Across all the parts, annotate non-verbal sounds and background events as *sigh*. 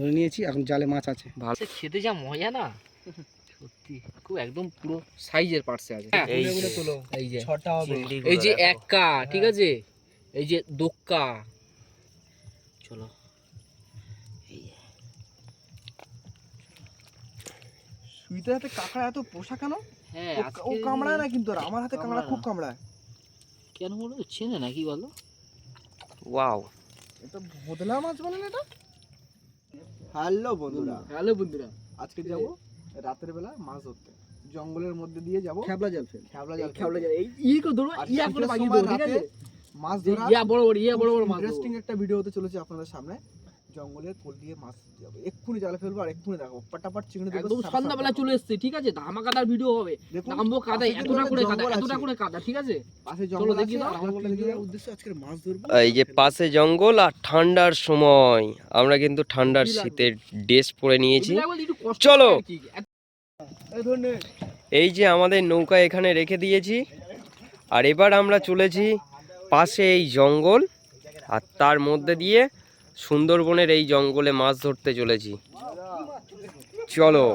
ধরে নিয়েছি এখন জালে মাছ আছে। ভালো। খেতে যা মজা না। সত্যি খুব একদম পুরো সাইজের পার্সে আছে। এই যে- তোলো এই যে ছটা হবে। এই যে একা ঠিক আছে? এই যে দোক্কা। চলো। এই হাতে কাঁকড়া এত পোষা কেন? হ্যাঁ ও- ও কামড়ায় না কিন্তু আর? আমার হাতে কাঁকড়া কামড়ায় খুব। কামড়ায়। কেন বলো? চেনে নাকি বলো? ওয়াও এটা ভোদলা মাছ বলে না এটা? হ্যালো বন্ধুরা। হ্যালো বন্ধুরা। আজকে যাব রাতের বেলা মাছ ধরতে। জঙ্গলের মধ্যে দিয়ে যাব। খেবলা জাল ফেল। খেবলা জাল খেবলা জাল এই ই করে ধরো ইয়া করে বাগিয়ে ধরো ঠিক আছে? মাছ ধরা ইয়া বড় বড় ইয়া বড় বড় মাছ ইন্টারেস্টিং একটা ভিডিও হতে চলেছে আপনাদের সামনে। জঙ্গলের কোল দিয়ে মাছ ধরতে যাব এক্ষুনি জালে ফেলব আর এক্ষুনি দেখো পাটাপাট চিংড়ি দেবো একদম সন্ধ্যাবেলা চলে এসছে ঠিক আছে? ধামাকাদার ভিডিও হবে। নামবো এতটা করে কাদা এতটা করে কাদা ঠিক আছে? পাশে জঙ্গল দেখি। উদ্দেশ্য আজকের মাছ ধরবো। এই যে পাশে জঙ্গল আর ঠান্ডার সময়। আমরা কিন্তু ঠান্ডার শীতের ড্রেস পরে নিয়েছি। চলো। এই যে আমাদের নৌকা এখানে রেখে দিয়েছি। আর এবার আমরা চলেছি পাশে এই জঙ্গল আর তার মধ্যে দিয়ে সুন্দরবনের এই জঙ্গলে মাছ ধরতে চলেছি। চলো।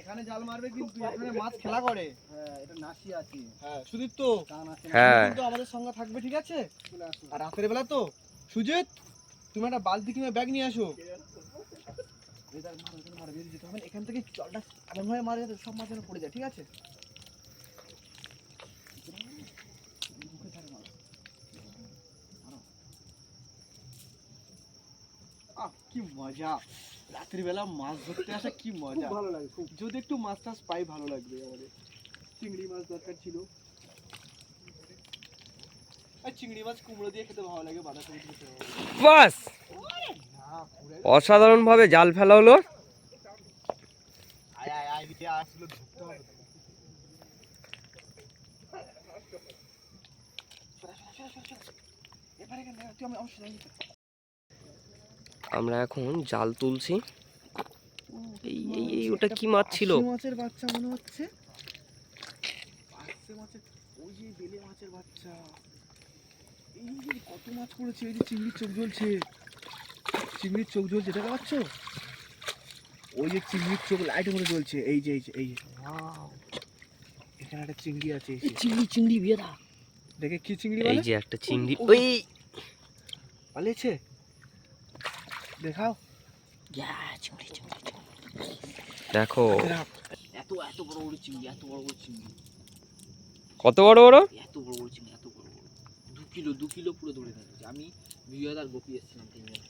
এখানে জাল মারবে কিন্তু এখানে মাছ খেলা করে। হ্যাঁ এটা নাসি আছে। হ্যাঁ হ্যাঁ। আমাদের সঙ্গে থাকবে ঠিক আছে? আর রাতের বেলা তো। সুজিত তুমি একটা বালতি কিংবা ব্যাগ নিয়ে আসো। এখানে থেকে জলটা এমন ভাবে মারা যাতে সব মাছ পড়ে যায় ঠিক আছে মুখে ধারে মারো। মারো। আহ, কি মজা। রাত্রি বেলা মাছ ধরতে আসা কি মজা। ভালো লাগে খুব। যদি একটু মাছ টাছ পাই ভালো লাগবে আমাদের। চিংড়ি মাছ দরকার ছিল। আর চিংড়ি মাছ কুমড়ো দিয়ে খেতে ভালো লাগে বাঁধাকপি খেতে ভালো লাগে। বাস! অসাধারণভাবে জাল ফেলা হলো। আয় আয় আয় দিয়ে আসলে ধরতে হবে। এবারে কেন তুই আমি যেতে। আমরা এখন জাল তুলছি। এই এই এই ওটা কি মাছ ছিল? মাছের বাচ্চা মনে হচ্ছে। মাছের ওই যে বেলে মাছের বাচ্চা। এই যে কত মাছ পড়েছে এই যে চিংড়ির চোখ জ্বলছে। চিংড়ির চোখ জ্বলছে দেখা পাচ্ছ? ওই যে চিংড়ির চোখ লাইট করে জ্বলছে। এই যে এই যে এই এখানে একটা চিংড়ি আছে চিংড়ি চিংড়ি বিয়ে দেখে কি চিংড়ি এই যে একটা চিংড়ি। ওই। পালিয়েছে? দেখাও। ইয়া চিংড়ি চিংড়ি। দেখো। এত এত বড় বড় চিংড়ি এত বড় বড় চিংড়ি। কত বড় বড়? এত বড় বড় চিংড়ি এত বড় বড়। দু কিলো দু কিলো পুরো ধরে থাকছে আমি গোপি এসেছিলাম তিনজন।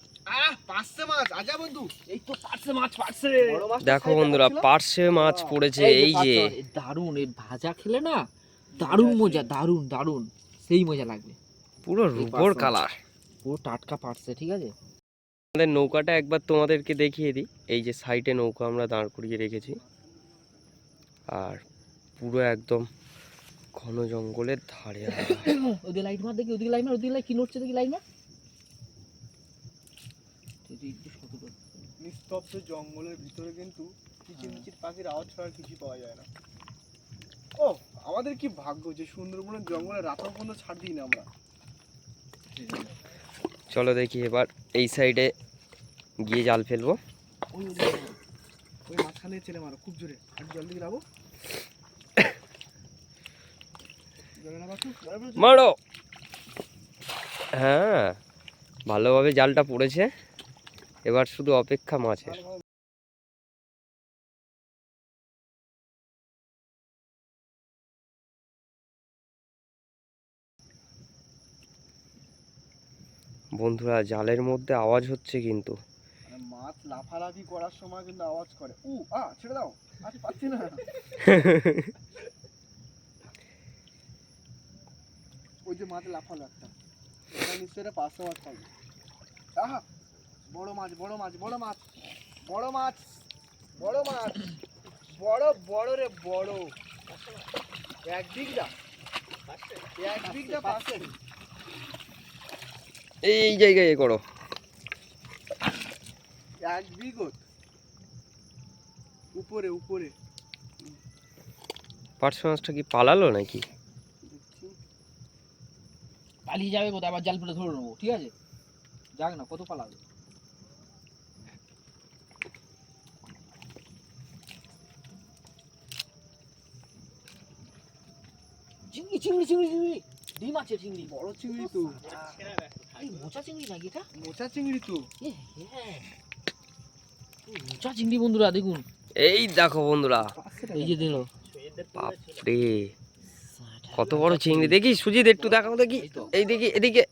দেখো বন্ধুরা। পার্শে মাছ পড়েছে এই যে দারুণ এই ভাজা খেলে না দারুণ মজা দারুণ দারুণ সেই মজা লাগবে। পুরো রুপোর কালার। পুরো টাটকা পারছে ঠিক আছে? আমাদের নৌকাটা একবার তোমাদেরকে দেখিয়ে দিই। এই যে সাইডে নৌকা আমরা দাঁড় করিয়ে রেখেছি। আর পুরো একদম ঘন জঙ্গলের ধারে। *coughs* ওদিকে লাইট মার দেখি ওদিকে লাইট মার ওদিকে লাইট কি নড়ছে দেখি লাইট মার। নিস্তব্ধ জঙ্গলের ভিতরে কিন্তু কিচিরমিচির পাখির আওয়াজ ছাড়া আর কিছুই পাওয়া যায় না। ও আমাদের কি ভাগ্য যে সুন্দরবনের জঙ্গলে রাতেও পর্যন্ত ছাড় দিই না আমরা? চলো দেখি এবার এই সাইডে গিয়ে জাল ফেলব। ওই মাঝখানে ছেলে মারো খুব জোরে। আর জল দিকে যাব জলে না বাসু জলে বাসু। মারো! হ্যাঁ ভালোভাবে জালটা পড়েছে। এবার শুধু অপেক্ষা মাছের। বন্ধুরা, জালের মধ্যে আওয়াজ হচ্ছে কিন্তু। মানে মাছ লাফালাফি করার সময় কিন্তু আওয়াজ করে। উ, আ, ছেড়ে দাও। আজ পাচ্ছি না। ওই যে মাছ লাফালো একটা। নিশ্চয়ই পাঁচশো মাছ পাবে আহা! বড় মাছ বড় মাছ বড় মাছ। বড় মাছ বড় মাছ। বড় বড় রে, বড়। এক বিঘা এক বিঘা পাশে এই জায়গায় করো। এক বিঘত উপরে উপরে। পার্শ্ব মাছটা কি পালালো নাকি? পালিয়ে যাবে কোথায়? আবার জাল ফেলে ধরে নেব ঠিক আছে? যাক না কত পালাবে? চিংড়ি চিংড়ি চিংড়ি চিংড়ি। ডিম আছে চিংড়ি। বড় চিংড়ি তো। আচ্ছা। মোচা চিংড়ি নাকি এটা মোচা চিংড়ি তো হ্যাঁ। এই মোচা চিংড়ি বন্ধুরা দেখুন এই দেখো বন্ধুরা এই যে দেখো বাপরে কত বড় চিংড়ি দেখি সুজিত একটু দেখাও দেখি এই দেখি এদিকে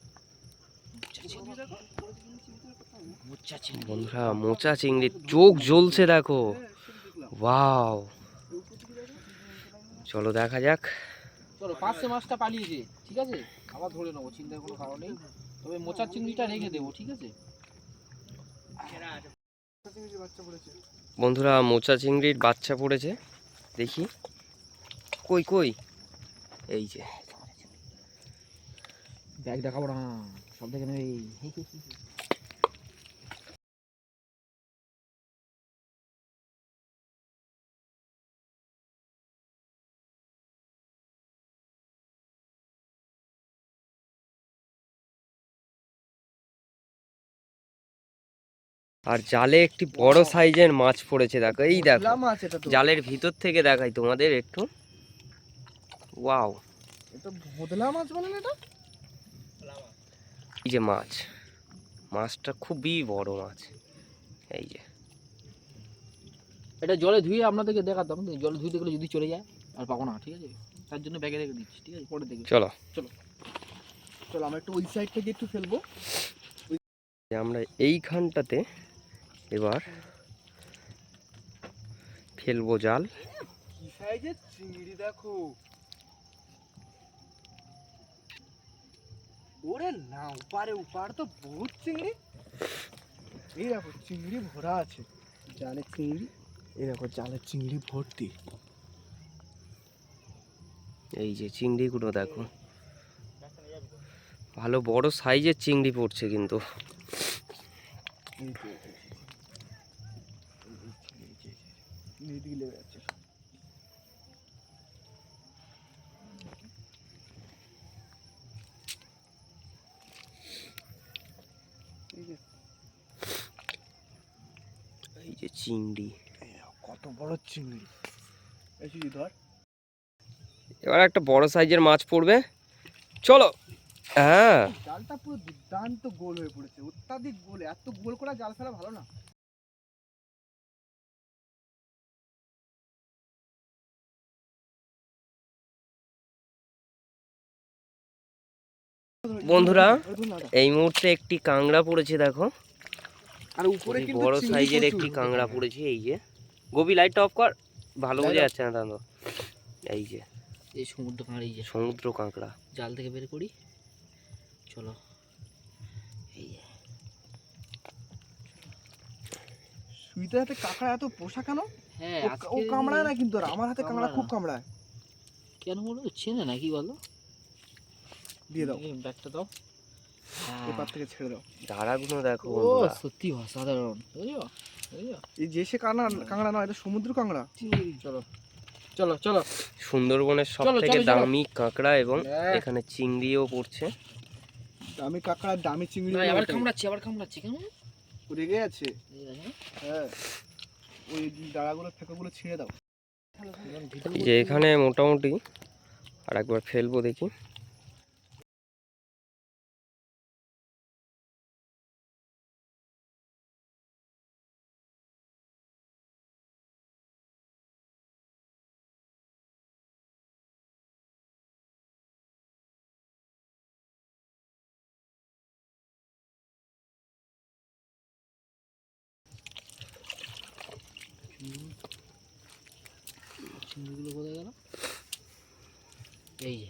বন্ধুরা মোচা চিংড়ি চোখ জ্বলছে দেখো ওয়াও চলো দেখা যাক চলো পাঁচশে মাছটা পালিয়েছে ঠিক আছে আবার ধরে নেব চিন্তার কোনো কারণ নেই তবে মোচা চিংড়িটা রেখে দেবো ঠিক আছে? বন্ধুরা মোচা চিংড়ির বাচ্চা পড়েছে দেখি। কই কই? এই যে। ব্যাগ দেখাবো না সব দেখে নেবে। আর জালে একটি বড় সাইজের মাছ পড়েছে দেখো এই দেখো। মাছ এটা জালের ভিতর থেকে দেখাই তোমাদের একটু। ওয়াও। এটা ভোদলা মাছ বলেন এটা? এই যে মাছ। মাছটা খুবই বড় মাছ। এই যে। এটা জলে ধুয়ে আপনাদেরকে দেখাতাম জলে ধুইতে গেলে যদি চলে যায় আর পাবো না ঠিক আছে? তার জন্য ব্যাগে রেখে দিচ্ছি ঠিক আছে? পরে দেখবে। চলো। চলো। আমরা একটু ওই সাইড থেকে একটু ফেলব। আমরা এইখানটাতে এবার ফেলব জাল। চিংড়ি দেখো? ওরে না উপারে উপার তো বহুত চিংড়ি। এই দেখো চিংড়ি ভরা আছে। জালের চিংড়ি এই দেখো জালের চিংড়ি ভর্তি। এই যে চিংড়িগুলো দেখো। ভালো বড় সাইজের চিংড়ি পড়ছে কিন্তু এই যে, এই যে, এই যে, এই যে, যে, লেগে যাচ্ছে এই যে, চিংড়ি। কত বড় চিংড়ি। এই ধর। এবার একটা বড় সাইজের মাছ পড়বে। চলো। হ্যাঁ। জালটা পুরো দুর্দান্ত গোল হয়ে পড়েছে। অত্যাধিক গোল। এত গোল করা জাল ফেলা ভালো না। বন্ধুরা। এই মুহূর্তে একটি কাংড়া পড়েছে দেখো। আর উপরে বড় সাইজের একটি কাংড়া পড়েছে এই যে। গবি লাইট অফ কর ভালো বোঝা যাচ্ছে না দাদা। এই যে। এই সমুদ্র পাড়ে এই যে। সমুদ্র কাঁকড়া। জাল থেকে বের করি। চলো। এই যে। সুইটার হাতে কাঁকড়া এত পোষা কেন? হ্যাঁ ও- কামড়ায় না কিন্তু আমার হাতে কাঁকড়া খুব কামড়ায়। কেন বলো? চেনে নাকি বলো? দিয়ে দাও। ব্যাগটা দাও। হ্যাঁ। এপার থেকে ছেড়ে দাও। ধারাগুলো দেখো ও সত্যি অসাধারণ। বুঝছ? এই যে সে কাঁকড়া কাঁকড়া নয় এটা সমুদ্র কাঁকড়া চলো। চলো চলো। সুন্দরবনের সব থেকে। দামি কাঁকড়া এবং হ্যাঁ। এখানে চিংড়িও পড়ছে। দামি কাঁকড়া দামি চিংড়ি আবার। কামড়াচ্ছি আবার কামড়াচ্ছি। কেমন? ও রেগে আছে। হ্যাঁ। ওই ডাড়াগুলো ফেঁকাগুলো ছিঁড়ে দাও। যে এখানে মোটামুটি আর একবার ফেলব দেখি। চিংড়িগুলো কোথায় গেল? এই যে।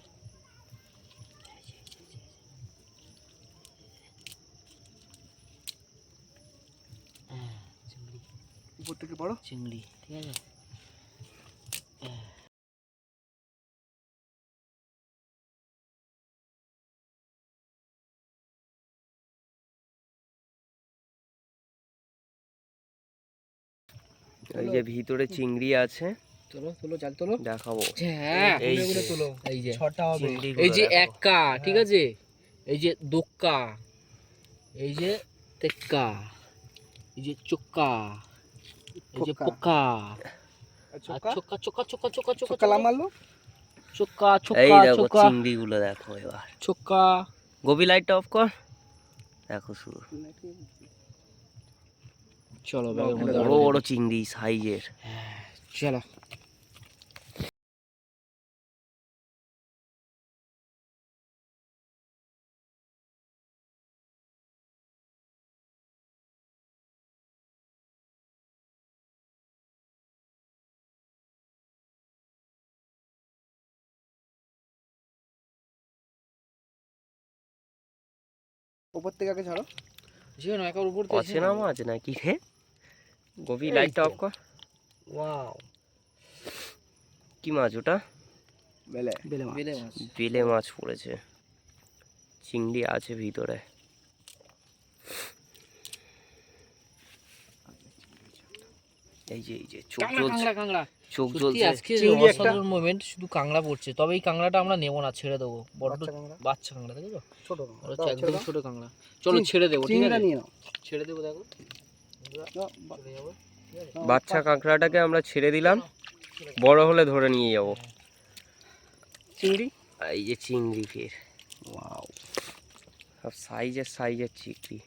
হ্যাঁ, উপর থেকে বড় চিংড়ি ঠিক আছে? এই যে ভিতরে চিংড়ি আছে। চলো চলো জাল তোলো। দেখাবো। হ্যাঁ এই যে তোলো এই যে ছটা হবে। এই যে দেখো। এক্কা ঠিক আছে? এই যে দোক্কা এই যে তেক্কা। এই যে চোক্কা। এই যে পোকা। চোক্কা? চোক্কা চোক্কা চোক্কা চোক্কা চোকা লাম চোক্কা। এই দেখো চিংড়ি গুলো দেখো এবার। চোক্কা। গভি লাইটটা অফ কর। দেখো শুরু। চলো বড় বড় চিংড়ি সাইজের। চলো। ওপর থেকে আগে ছাড়ো। ঝিও না একার উপর থেকে অচেনা মাছ নাকি রে গভি লাইটটা অফ কর। ওয়াও কি মাছ ওটা? বেলে। বেলে মাছ। বেলে মাছ। পড়েছে। চিংড়ি আছে ভিতরে। এই যে এই যে চোখ জ্বলছে। কাংড়া কাংড়া চোখ জ্বলছে। আজকে চিংড়ি একটা। অসাধারণ মোমেন্ট শুধু কাংড়া পড়ছে। তবে এই কাংড়াটা আমরা নেব না ছেড়ে দেবো। বড় বাচ্চা কাঁকড়া। বাচ্চা কাংড়া দেখো ছোট একদম ছোট কাংড়া চলো ছেড়ে দেবো ঠিক আছে? ছেড়ে দেবো দেখো। বাচ্চা কাঁকড়াটাকে আমরা ছেড়ে দিলাম। বড় হলে ধরে নিয়ে যাব। চিংড়ি? এই যে চিংড়ি ফের। ওয়াও। সব সাইজের সাইজের চিংড়ি।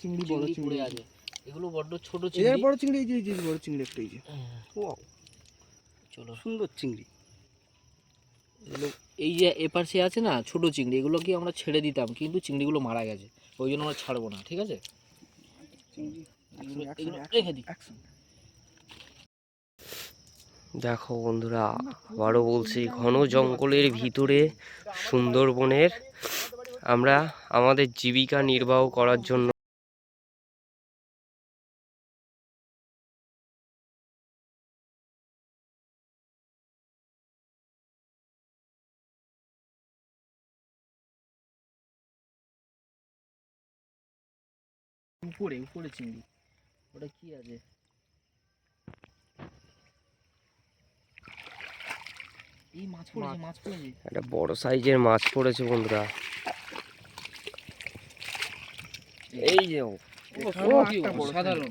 চিংড়ি বড় চিংড়ি আছে। এগুলো বড্ড ছোট চিংড়ি। বড় চিংড়ি এই যে এই যে বড় চিংড়ি একটা এই যে। ওয়াও। চলো। সুন্দর চিংড়ি। এগুলো এই যে এপাশে আছে না ছোট চিংড়ি এগুলো কি আমরা ছেড়ে দিতাম কিন্তু চিংড়িগুলো মারা গেছে। ওই জন্য আমরা ছাড়বো না ঠিক আছে? রেখে দিই। দেখো বন্ধুরা আবারও বলছি ঘন জঙ্গলের ভিতরে সুন্দরবনের আমরা আমাদের জীবিকা নির্বাহ করার জন্য উপরে উপরে চিংড়ি। ওটা কি আছে? এই মাছ পড়েছে মাছ। পড়েছে। একটা বড় সাইজের মাছ পড়েছে বন্ধুরা। এই যে ও, অসাধারণ।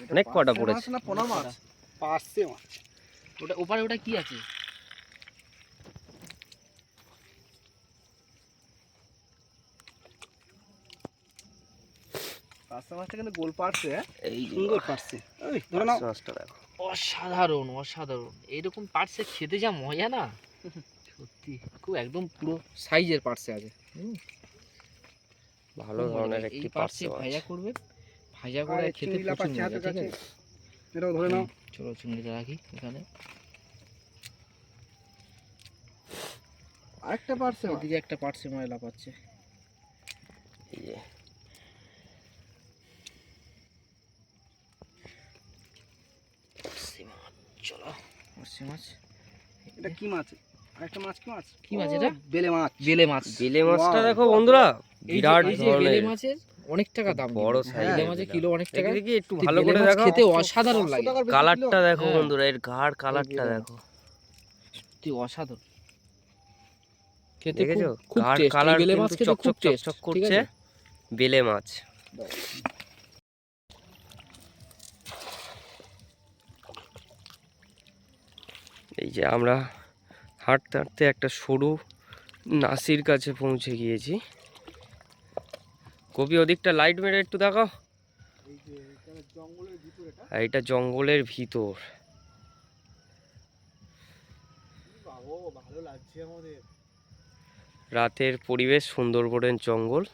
অনেক কটা পড়েছে। না পোনা মাছ? মাছ। ওটা ওপারে ওটা কি আছে পার্শে মাছটা কিন্তু গোল পার্শে হ্যাঁ? এই সুন্দর পার্শে ওই ধরে নাও। মাছটা দেখো। অসাধারণ অসাধারণ। এইরকম পার্সে খেতে যা মজা না। সত্যি খুব একদম পুরো সাইজের পার্সে আছে হুম, ভালো ধরনের একটি পার্শ্ব ভাজা করবে ভাজা করে খেতে প্রচুর মজা ঠিক আছে? এটাও ধরে নাও। চলো চিংড়িটা রাখি এখানে। আরেকটা পার্শে মাছ। এদিকে একটা পার্সে ময়লা পাচ্ছে এই যে পার্সে মাছ চলো। পার্সে মাছ। এটা কি মাছ? আরেকটা মাছ কি মাছ? কি মাছ এটা? বেলে মাছ। বেলে মাছ। বেলে মাছটা দেখো বন্ধুরা বিরাট এই বেলে মাছের অনেক টাকা দাম বড় কিন্তু। বেলে এর কিলো অনেক টাকা। দেখি দেখি একটু ভালো করে দেখো। খেতে অসাধারণ লাগে। কালারটা দেখো হ্যাঁ। বন্ধুরা এর ঘাড় কালারটা দেখো। সত্যি অসাধারণ। খেতে দেখেছ? খুব খুব ঘাড় টেস্ট কালার বেলে মাছ খেতে খুব টেস্ট ঠিক করছে আছে? বেলে মাছ। এই যে আমরা হাঁটতে হাঁটতে একটা সরু নাসির কাছে পৌঁছে গিয়েছি। কবি, ওদিকটা লাইট মেরে একটু এই এটা জঙ্গলের ভিতর। রাতের পরিবেশ সুন্দরবনের জঙ্গল।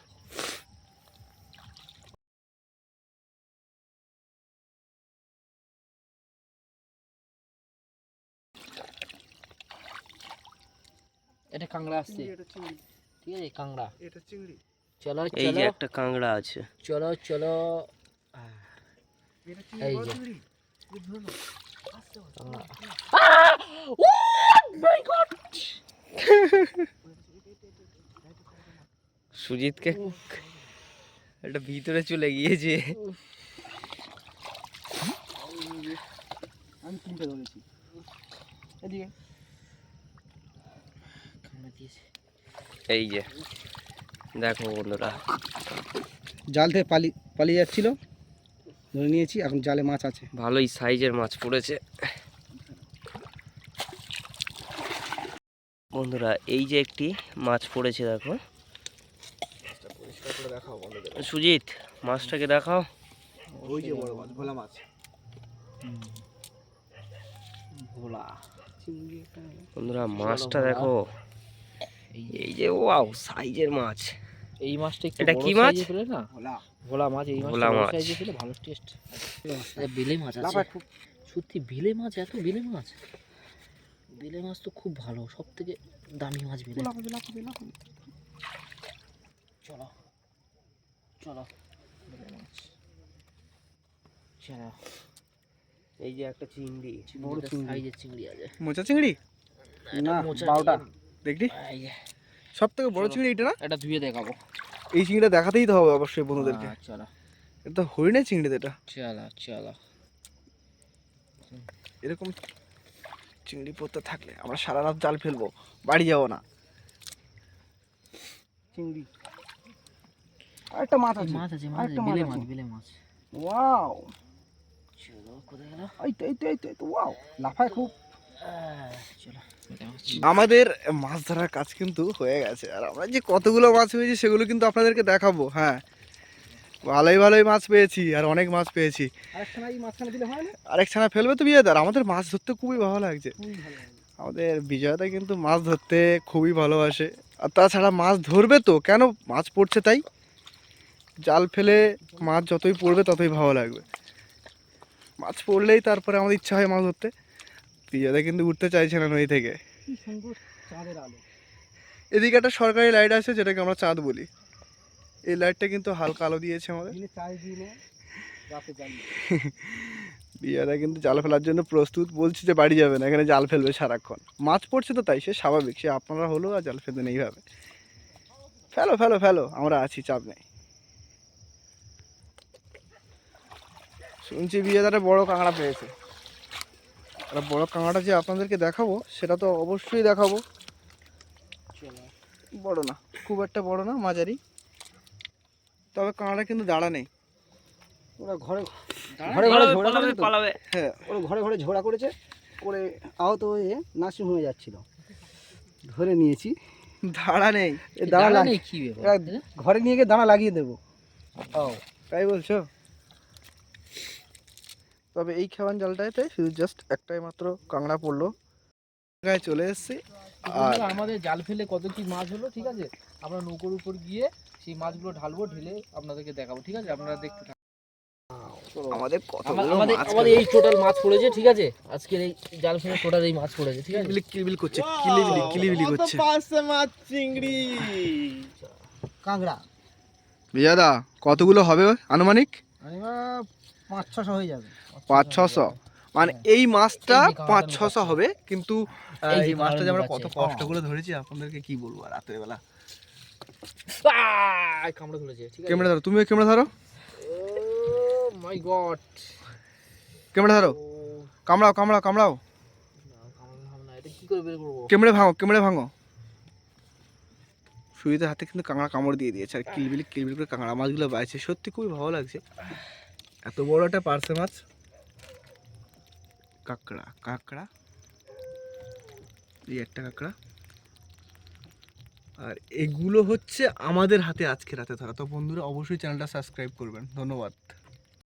এটা কাংড়া আসছে চিংড়ি, এটা চিংড়ি। ঠিক আছে কাংড়া এটা চিংড়ি। চলো এই যে চলো। একটা কাঁকড়া আছে। চলো চলো। এটা এই চিংড়ি বড় যে। চিংড়ি। এই ধরে নাও আস্তে আস্তে। কাংড়া সুজিতকে একটা ভিতরে চলে গিয়েছে। আমি তিনটে ধরেছি। এদিকে। কাংড়া দিয়েছে এই যে দেখো বন্ধুরা। জাল থেকে পালি পালিয়ে যাচ্ছিল। ধরে নিয়েছি এখন জালে মাছ আছে। ভালোই সাইজের মাছ পড়েছে। বন্ধুরা এই যে একটি মাছ পড়েছে দেখো। সুজিত মাছটাকে দেখাও। ওই যে বড় মাছ ভোলা মাছ। ভোলা। বন্ধুরা মাছটা দেখো। এই যে ওয়াও সাইজের মাছ। এই মাছটা একটু এটা কি মাছ? size না? ভোলা। ভোলা মাছ এই মাছটা ভোলা বড় মাছ। সাইজে পেলে ভালো টেস্ট বেলে মাছ আছে। খুব। সত্যি বেলে মাছ এত বেলে মাছ? বেলে মাছ তো খুব ভালো সব থেকে দামি মাছ বেলে। চলো চলো বেলে মাছ। চলো। এই যে একটা চিংড়ি বড় চিংড়ি। সাইজের চিংড়ি আছে। মোচা চিংড়ি? না। চিংড়ি। দেখলি? সব থেকে বড় চিংড়ি এটা না? এটা ধুয়ে দেখাবো। এই চিংড়িটা দেখাতেই তো হবে অবশ্যই বন্ধুদেরকে। চলো। এটা হরিণের চিংড়ি তো এটা। চলো চলো। এরকম চিংড়ি পড়তে থাকলে আমরা সারা রাত জাল ফেলব বাড়ি যাব না। চিংড়ি। আরেকটা মাছ আছে মাছ আছে মাছ আরেকটা মাছ বেলে। মাছ বেলে ওয়াও। চলো কোথায় গেল? এই তো এই তো এই তো ওয়াও। লাফায় খুব। চলো। বেলে আমাদের মাছ ধরার কাজ কিন্তু হয়ে গেছে। আর আমরা যে কতগুলো মাছ পেয়েছি সেগুলো কিন্তু আপনাদেরকে দেখাবো হ্যাঁ। ভালোই ভালোই মাছ পেয়েছি আর অনেক মাছ পেয়েছি। আরেক ছানা ফেলবে তো বিয়েদার আমাদের মাছ ধরতে খুবই ভালো লাগছে। আমাদের বিজয়দা কিন্তু মাছ ধরতে খুবই ভালোবাসে। আর তাছাড়া মাছ ধরবে তো কেন মাছ পড়ছে তাই? জাল ফেলে মাছ যতই পড়বে ততই ভালো লাগবে। মাছ পড়লেই তারপরে আমাদের ইচ্ছা হয় মাছ ধরতে। বিজয়দা কিন্তু উঠতে চাইছে না নদী থেকে। এদিকে একটা সরকারি লাইট আছে যেটাকে আমরা চাঁদ বলি। এই লাইটটা কিন্তু হালকা আলো দিয়েছে আমাদের। বিয়ারা কিন্তু জাল ফেলার জন্য প্রস্তুত বলছি যে বাড়ি যাবে না এখানে জাল ফেলবে সারাক্ষণ। মাছ পড়ছে তো তাই সে স্বাভাবিক সে আপনারা হলো আর জাল ফেলবেন এইভাবে। ফেলো ফেলো ফেলো আমরা আছি চাপ নেই। শুনছি বিয়েদারে বড় কাঁকড়া পেয়েছে। আর বড় কাঁকড়াটা যে আপনাদেরকে দেখাবো সেটা তো অবশ্যই দেখাবো। বড় না খুব একটা বড় না মাঝারি। তবে কাঁকড়া কিন্তু দাঁড়া নেই। ওরা ঘরে ঘরে ঘরে ঝোড়া পালাবে, হ্যাঁ। ওরা ঘরে ঘরে ঝোড়া করেছে করে আহত হয়ে নার্সিং হয়ে যাচ্ছিল। ধরে নিয়েছি। দাঁড়া নেই। এ দাঁড়া নেই ঘরে নিয়ে গিয়ে দাঁড়া লাগিয়ে দেবো। তাই বলছো? তবে এই খেওয়ান জালটাতে শুধু জাস্ট একটাই মাত্র কাঁকড়া পড়ল। গায়ে চলে এসেছি। আর আমাদের জাল ফেলে কত কি মাছ হলো ঠিক আছে? আমরা নৌকোর উপর গিয়ে সেই মাছগুলো ঢালবো ঢেলে আপনাদেরকে দেখাবো ঠিক আছে? আপনারা দেখতে থাকুন। আমাদের আমাদের আমাদের এই টোটাল মাছ পড়েছে ঠিক আছে? আজকের এই জাল ফেলে টোটাল এই মাছ পড়েছে ঠিক আছে? কিলবিলি কিলবিল করছে কিলিবিলি কিলিবিলি করছে। পাঁচশো মাছ চিংড়ি! কাঁকড়া। বিজয়দা কতগুলো হবে আনুমানিক? আমি পাঁচ ছশো হয়ে যাবে। পাঁচ ছশো মানে এই মাছটা এই কাঁকড়াটা পাঁচ ছশো হবে কিন্তু এই মাছটা যে আমরা কত কষ্ট করে ধরেছি আপনাদেরকে কি বলব আর রাতের বেলা। ক্যামেরা ধরো তুমিও ক্যামেরা ধরো। মাই গড ক্যামেরা ধরো। কামড়াও কামড়াও কামড়াও। এটা কি করে বের করব? কেমড়ে ভাঙো কেমড়ে ভাঙো। সুইতে হাতে কিন্তু কাঁকড়া কামড় দিয়ে দিয়েছে আর কিলবিলি কিলবিলি করে কাঁকড়া মাছগুলো বাইছে সত্যি খুবই ভালো লাগছে। এত বড় একটা পার্সে মাছ। কাঁকড়া কাঁকড়া। এই একটা কাঁকড়া। আর এগুলো হচ্ছে আমাদের হাতে আজকে রাতে ধরা। তো বন্ধুরা, অবশ্যই চ্যানেলটা সাবস্ক্রাইব করবেন। ধন্যবাদ।